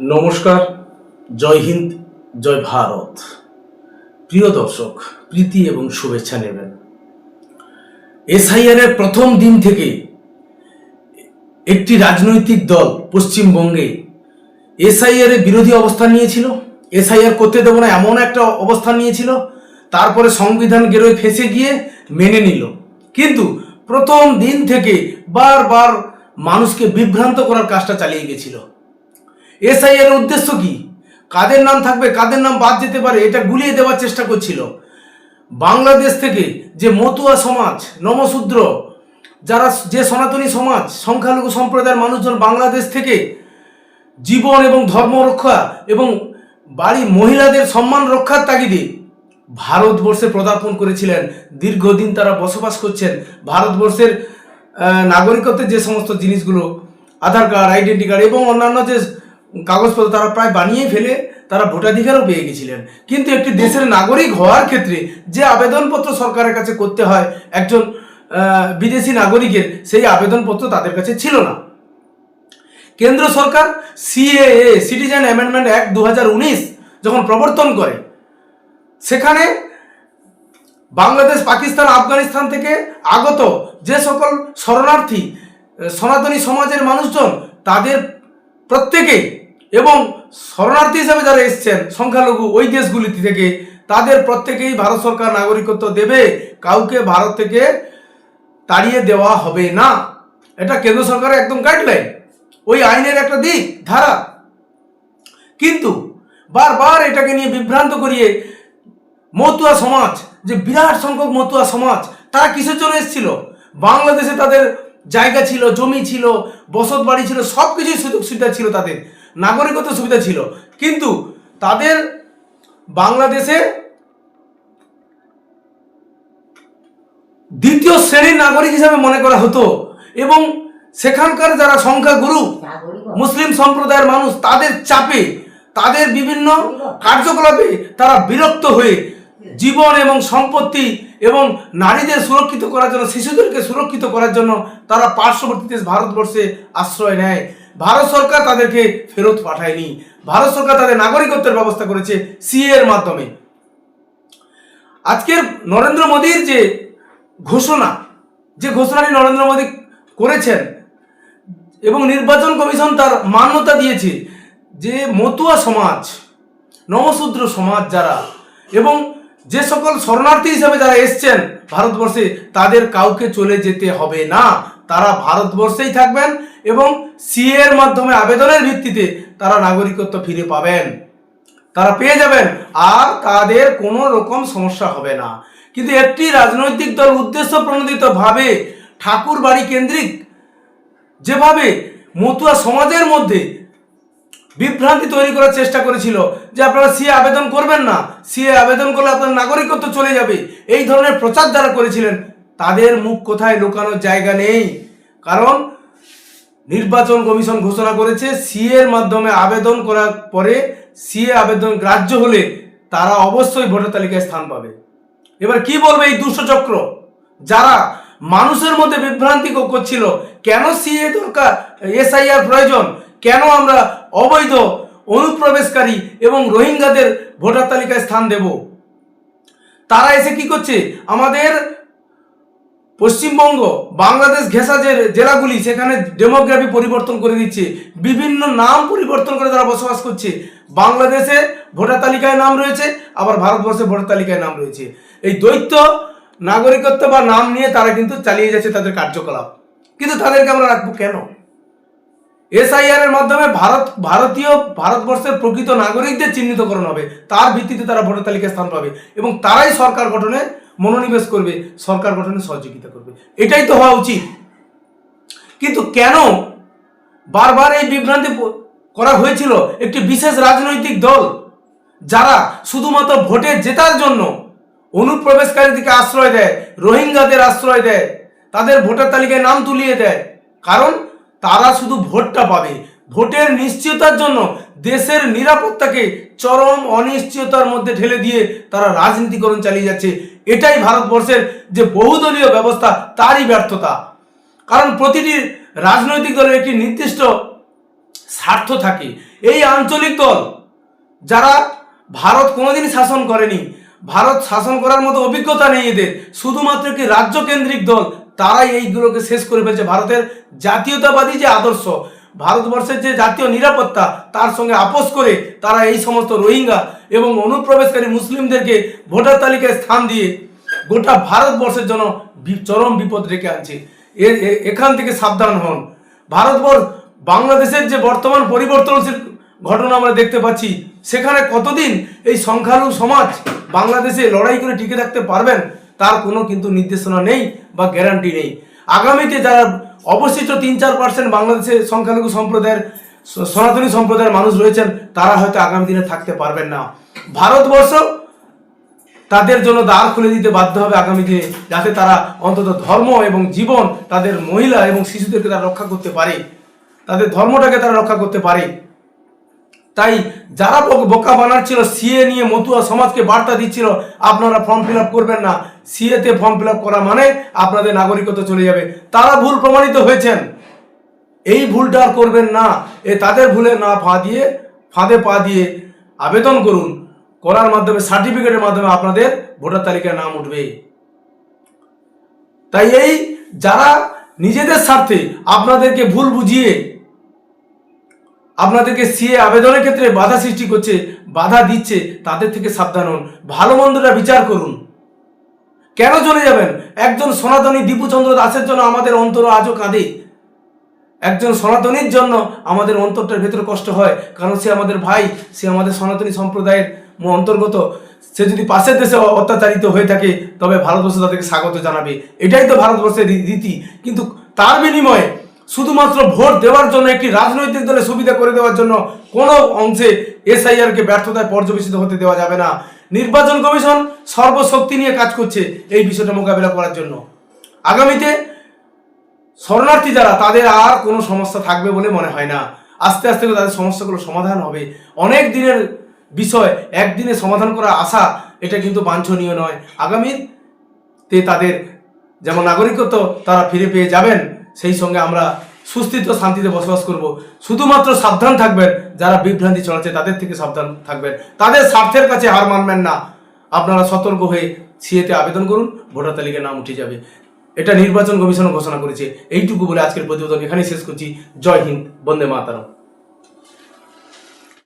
নমস্কার, জয় হিন্দ, জয় ভারত। প্রিয় দর্শক, প্রীতি এবং শুভেচ্ছা নেবেন। এসআইআর এর প্রথম দিন থেকে একটি রাজনৈতিক দল পশ্চিমবঙ্গে এসআইআর এর বিরোধী অবস্থান নিয়েছিল। এসআইআর করতে দেবো না, এমন একটা অবস্থান নিয়েছিল। তারপরে সংবিধান গেরোয় ফেসে গিয়ে মেনে নিল। কিন্তু প্রথম দিন থেকে বারবার মানুষকে বিভ্রান্ত করার কাজটা চালিয়ে গেছিল। এসআইআর এর উদ্দেশ্য কি? কাদের নাম থাকবে? কাদের নাম বাদ যেতে পারে? এটা গুলিয়ে দেওয়ার চেষ্টা করছিল। বাংলাদেশ থেকে যে মতুয়া সমাজ, নমশূদ্র, যারা যে সনাতনী সমাজ, সংখ্যালঘু সম্প্রদায়ের মানুষজন বাংলাদেশ থেকে জীবন এবং ধর্ম রক্ষা এবং বাড়ি মহিলাদের সম্মান রক্ষার তাগিদে ভারতবর্ষে পদার্পণ করেছিলেন। দীর্ঘদিন তারা বসবাস করছেন। ভারতবর্ষের নাগরিকত্বের যে সমস্ত জিনিসগুলো, আধার কার্ড, আইডেন্টি কার্ড এবং অন্যান্য যে কাগজপত্র তারা প্রায় বানিয়ে ফেলে, তারা ভোটাধিকারও পেয়ে গেছিলেন। কিন্তু একটি দেশের নাগরিক হওয়ার ক্ষেত্রে যে আবেদনপত্র সরকারের কাছে করতে হয়, একজন বিদেশি নাগরিকের সেই আবেদনপত্র তাদের কাছে ছিল না। কেন্দ্র সরকার সিএএ, সিটিজেন অ্যামেন্ডমেন্ট অ্যাক্ট দু হাজার উনিশ যখন প্রবর্তন করে, সেখানে বাংলাদেশ, পাকিস্তান, আফগানিস্তান থেকে আগত যে সকল শরণার্থী, সনাতনী সমাজের মানুষজন, তাদের প্রত্যেকেই এবং শরণার্থী হিসাবে যারা এসছেন, সংখ্যালঘু ওই দেশগুলি থেকে, তাদের প্রত্যেকেই ভারত সরকার নাগরিকত্ব দেবে, কাউকে ভারত থেকে তাড়িয়ে দেওয়া হবে না। এটা কেন্দ্র সরকারের একদম গাইডলাইন ওই আইনের একটা দিক, ধারা। কিন্তু বারবার এটাকে নিয়ে বিভ্রান্ত করিয়ে মতুয়া সমাজ, যে বিরাট সংখ্যক মতুয়া সমাজ, তারা কিসের জন্য এসেছিল? বাংলাদেশে তাদের জায়গা ছিল, জমি ছিল বসত বাড়ি ছিল সব কিছুই সুযোগ সুবিধা ছিল তাদের। নাগরিকত্ব সুবিধা ছিল। কিন্তু তাদের বাংলাদেশে দ্বিতীয় শ্রেণির নাগরিক হিসাবে মনে করা হতো এবং সেখানকার যারা সংখ্যাগুরু মুসলিম সম্প্রদায়ের মানুষ তাদের চাপে তাদের বিভিন্ন কার্যকলাপে তারা বিরক্ত হয়ে জীবন এবং সম্পত্তি এবং নারীদের সুরক্ষিত করার জন্য শিশুদেরকে সুরক্ষিত করার জন্য তারা পার্শ্ববর্তী দেশ ভারতবর্ষে আশ্রয় নেয়। ভারত সরকার তাদেরকে ফেরত পাঠায়নি। ভারত সরকার তাদের নাগরিকত্বের ব্যবস্থা করেছে সিএ এর মাধ্যমে। আজকের নরেন্দ্র মোদীর যে ঘোষণা, যে ঘোষণাটি নরেন্দ্র মোদী করেছেন এবং নির্বাচন কমিশন তার মান্যতা দিয়েছে যে মতুয়া সমাজ, নমশূদ্র সমাজ যারা এবং যে সকল শরণার্থী হিসাবে যারা এসছেন ভারতবর্ষে, তাদের কাউকে চলে যেতে হবে না। তারা ভারতবর্ষেই থাকবেন এবং সিএ এর মাধ্যমে আবেদনের ভিত্তিতে তারা নাগরিকত্ব ফিরে পাবেন। তারা পেয়ে যাবেন। আর তাদের কোনো রকম সমস্যা হবে না। কিন্তু একটি রাজনৈতিক দল উদ্দেশ্য প্রণোদিত ভাবে ঠাকুর বাড়ি কেন্দ্রিক যেভাবে মতুয়া সমাজের মধ্যে বিভ্রান্তি তৈরি করার চেষ্টা করেছিল যে আপনারা সিএ আবেদন করবেন না সিএ আবেদন করলে আপনার নাগরিকত্ব চলে যাবে, এই ধরনের প্রচার যারা করেছিলেন, তাদের মুখ কোথায় লুকানোর জায়গা নেই। কারণ নির্বাচন কমিশন ঘোষণা করেছে, সিএ এর মাধ্যমে আবেদন করার পরে সিএ আবেদন গ্রাহ্য হলে তারা অবশ্যই ভোটার তালিকায় স্থান পাবে। এবার কি বলবে এই দুষ্টচক্র যারা মানুষের মধ্যে বিভ্রান্তি করছিল, কেন সিএ দরকার? এসআইআর প্রয়োজন। কেন আমরা অবৈধ, অনুপ্রবেশকারী এবং রোহিঙ্গাদের ভোটার তালিকায় স্থান দেব? তারা এসে কি করছে? আমাদের পশ্চিমবঙ্গ, বাংলাদেশ ঘেঁষা যে জেলাগুলি, সেখানে ডেমোগ্রাফি পরিবর্তন করে দিচ্ছে। বিভিন্ন নাম পরিবর্তন করে তারা বসবাস করছে। বাংলাদেশে ভোটার তালিকায় নাম রয়েছে, আবার ভারতবর্ষে ভোটার তালিকায় নাম রয়েছে। এই দ্বৈত নাগরিকত্ব বা নাম নিয়ে তারা কিন্তু চালিয়ে যাচ্ছে তাদের কার্যকলাপ। কিন্তু তাদেরকে আমরা রাখব কেন? এসআইআর এর মাধ্যমে ভারত, ভারতীয়, ভারতবর্ষের প্রকৃত নাগরিকদের চিহ্নিতকরণ হবে। তার ভিত্তিতে তারা ভোটার তালিকায় স্থান পাবে। এবং তারাই সরকার গঠনে মনোনিবেশ করবে, সরকার গঠনে সহযোগিতা করবে। এটাই তো হওয়া উচিত। কিন্তু কেন বারবার এই বিভ্রান্তি করা হয়েছিল একটি বিশেষ রাজনৈতিক দল, যারা শুধুমাত্র ভোটে জেতার জন্য অনুপ্রবেশকারীদেরকে আশ্রয় দেয়, রোহিঙ্গাদের আশ্রয় দেয়, তাদের ভোটার তালিকায় নাম তুলিয়ে দেয়? কারণ তারা শুধু ভোটটা পাবে। ভোটের নিশ্চয়তার জন্য দেশের নিরাপত্তাকে চরম অনিশ্চয়তার মধ্যে ঠেলে দিয়ে তারা রাজনীতিকরণ চালিয়ে যাচ্ছে। এটাই ভারতবর্ষের যে বহুদলীয় ব্যবস্থা, তারই ব্যর্থতা। কারণ প্রতিটি রাজনৈতিক দলের একটি নির্দিষ্ট স্বার্থ থাকে। এই আঞ্চলিক দল, যারা ভারত কোনোদিনই শাসন করেনি, ভারত শাসন করার মতো অভিজ্ঞতা নেই এদের, শুধুমাত্র একটি রাজ্য কেন্দ্রিক দল, তারাই এইগুলোকে শেষ করে ফেলছে ভারতের জাতীয়তাবাদী যে আদর্শ ভারতবর্ষের যে জাতীয় নিরাপত্তা, তার সঙ্গে আপোষ করে তারা এই সমস্ত রোহিঙ্গা এবং অনুপ্রবেশকারী মুসলিমদেরকে ভোটার তালিকায় স্থান দিয়ে গোটা ভারতবর্ষের জন্য চরম বিপদ রেখে আনছে। এ- এ- এখান থেকে সাবধান হন। ভারতবর্ষ, বাংলাদেশের যে বর্তমান পরিবর্তনশীল ঘটনা আমরা দেখতে পাচ্ছি, সেখানে কতদিন এই সংখ্যালঘু সমাজ বাংলাদেশে লড়াই করে টিকে থাকতে পারবেন, তার কোনো কিন্তু নির্দেশনা নেই বা গ্যারান্টি নেই। আগামীতে যারা অবশিষ্ট তিন চার পার্সেন্ট বাংলাদেশের সংখ্যালঘু সম্প্রদায়ের সনাতনী সম্প্রদায়ের মানুষ রয়েছেন, তারা হয়তো আগামী দিনে থাকতে পারবেন না। ভারতবর্ষ তাদের জন্য দ্বার খুলে দিতে বাধ্য হবে আগামী দিনে, যাতে তারা অন্তত ধর্ম এবং জীবন তাদের মহিলা এবং শিশুদেরকে তারা রক্ষা করতে পারে। তাদের ধর্মটাকে তারা রক্ষা করতে পারে। তাই যারা বোক- বানাচ্ছিল, সিএ নিয়ে মতুয়া সমাজকে বার্তা দিচ্ছিল, আপনারা ফর্ম ফিল করবেন না। সিএতে ফর্ম ফিল করা মানে আপনাদের নাগরিকত্ব চলে যাবে। তারা ভুল প্রমাণিত হয়েছেন। এই ভুলটা করবেন না। এ তাদের ভুলে না ফা দিয়ে, ফাঁদে পা দিয়ে আবেদন করুন। করার মাধ্যমে সার্টিফিকেটের মাধ্যমে আপনাদের ভোটার তালিকায় নাম উঠবে। তাই এই যারা নিজেদের স্বার্থে আপনাদেরকে ভুল বুঝিয়ে আপনাদেরকে সিএ আবেদনের ক্ষেত্রে বাধা সৃষ্টি করছে, বাধা দিচ্ছে, তাদের থেকে সাবধান হন। ভালো মন্দটা বিচার করুন। কেন চলে যাবেন? একজন সনাতনী দীপুচন্দ্র দাসের জন্য আমাদের অন্তর আজও কাঁদে। একজন সনাতনীর জন্য আমাদের অন্তরটার ভেতরে কষ্ট হয়, কারণ সে আমাদের ভাই, সে আমাদের সনাতনী সম্প্রদায়ের অন্তর্গত। সে যদি পাশের দেশে অত্যাচারিত হয়ে থাকে, তবে ভারতবর্ষ তাদেরকে স্বাগত জানাবে। এটাই তো ভারতবর্ষের রীতি। কিন্তু তার বিনিময়ে শুধুমাত্র ভোট দেওয়ার জন্য একটি রাজনৈতিক দলের সুবিধা করে দেওয়ার জন্য কোনো অংশে এসআইআরকে ব্যর্থতায় পর্যবেসিত হতে দেওয়া যাবে না। নির্বাচন কমিশন সর্বশক্তি নিয়ে কাজ করছে এই বিষয়টা মোকাবিলা করার জন্য। আগামীতে শরণার্থী যারা, তাদের আর কোনো সমস্যা থাকবে বলে মনে হয় না। আস্তে আস্তে তাদের সমস্যাগুলো সমাধান হবে। অনেক দিনের বিষয়, একদিনে সমাধান করা আশা, এটা কিন্তু বাঞ্ছনীয় নয়। আগামীতে তাদের যেমন নাগরিকত্ব, তারা ফিরে পেয়ে যাবেন। সেই সঙ্গে আমরা সুস্থিত শান্তিতে বসবাস করব। শুধুমাত্র সাবধান থাকবেন, যারা বিভ্রান্তি চলাচ্ছে তাদের থেকে সাবধান থাকবেন। তাদের স্বার্থের কাছে হার মানবেন না। আপনারা সতর্ক হয়ে সিএতে আবেদন করুন, ভোটার তালিকায় নাম উঠে যাবে। এটা নির্বাচন কমিশন ঘোষণা করেছে। এইটুকু বলে আজকের প্রতিবেদন এখানেই শেষ করছি। জয় হিন্দ, বন্দে মাতারম।